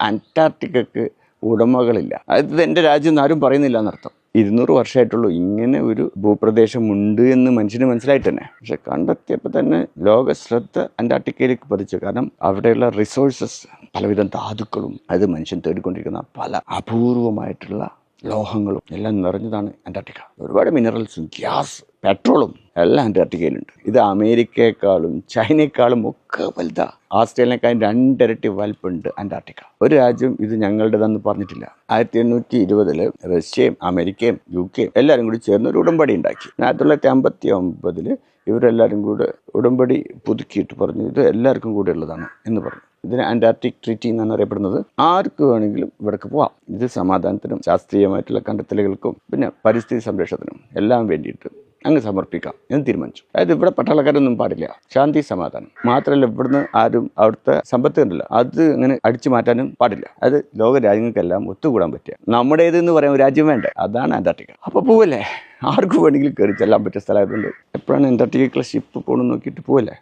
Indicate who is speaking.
Speaker 1: അന്റാർട്ടിക്കക്ക് ഉടമകളില്ല. അത് എന്റെ രാജ്യം എന്ന് ആരും പറയുന്നില്ല എന്നർത്ഥം. ഇരുന്നൂറ് വർഷമായിട്ടുള്ളൂ. ഇങ്ങനെ ഒരു ഭൂപ്രദേശം ഉണ്ട് എന്ന് മനുഷ്യന് മനസ്സിലായിട്ട് തന്നെ. പക്ഷെ കണ്ടെത്തിയപ്പോൾ തന്നെ ലോക ശ്രദ്ധ അന്റാർട്ടിക്കയിലേക്ക് പതിച്ചു. കാരണം അവിടെയുള്ള റിസോഴ്സസ് പലവിധം ധാതുക്കളും അത് മനുഷ്യൻ തേടിക്കൊണ്ടിരിക്കുന്ന പല അപൂർവമായിട്ടുള്ള ലോഹങ്ങളും എല്ലാം നിറഞ്ഞതാണ് അന്റാർട്ടിക്ക. ഒരുപാട് മിനറൽസും ഗ്യാസ് പെട്രോളും എല്ലാം അന്റാർട്ടിക്കയിലുണ്ട് ഇത് അമേരിക്കയെക്കാളും ചൈനയെക്കാളും ഒക്കെ വലുതാ. ആസ്ട്രേലിയക്കാരും രണ്ടിരട്ടി വലുപ്പുണ്ട് അന്റാർട്ടിക്ക ഒരു രാജ്യം ഇത് ഞങ്ങളുടേതെന്ന് പറഞ്ഞിട്ടില്ല. ആയിരത്തി എണ്ണൂറ്റി ഇരുപതിൽ റഷ്യയും അമേരിക്കയും യു കെയും എല്ലാവരും കൂടി ചേർന്ന് ഒരു ഉടമ്പടി ഉണ്ടാക്കി. ആയിരത്തി തൊള്ളായിരത്തി അമ്പത്തി ഒമ്പതിൽ ഇവരെല്ലാവരും കൂടെ ഉടമ്പടി പുതുക്കിയിട്ട് പറഞ്ഞു ഇത് എല്ലാവർക്കും കൂടെ ഉള്ളതാണ് എന്ന് പറഞ്ഞു. ഇതിന് അന്റാർട്ടിക് ട്രീറ്റി എന്നാണ് അറിയപ്പെടുന്നത്. ആർക്ക് വേണമെങ്കിലും ഇവിടേക്ക് പോവാം. ഇത് സമാധാനത്തിനും ശാസ്ത്രീയമായിട്ടുള്ള കണ്ടെത്തലുകൾക്കും പിന്നെ പരിസ്ഥിതി സംരക്ഷണത്തിനും എല്ലാം വേണ്ടിയിട്ട് അങ്ങ് സമർപ്പിക്കാം എന്ന് തീരുമാനിച്ചു. അതായത് ഇവിടെ പട്ടാളക്കാരൊന്നും പാടില്ല. ശാന്തി സമാധാനം. മാത്രമല്ല ഇവിടുന്ന് ആരും അവിടുത്തെ സമ്പത്ത് ഉണ്ടല്ലോ അത് ഇങ്ങനെ അടിച്ചു മാറ്റാനും പാടില്ല. അത് ലോക രാജ്യങ്ങൾക്കെല്ലാം ഒത്തുകൂടാൻ പറ്റുക നമ്മുടേത് എന്ന് പറയാൻ രാജ്യം വേണ്ടേ? അതാണ് അന്റാർട്ടിക്ക. അപ്പോൾ പോവല്ലേ? ആർക്കും വേണമെങ്കിലും കയറി ചെല്ലാൻ പറ്റിയ സ്ഥലമായതുകൊണ്ട്. എപ്പോഴാണ് അന്റാർട്ടിക്കക്കുള്ള ഷിപ്പ് പോകണമെന്ന് നോക്കിയിട്ട് പോവല്ലേ?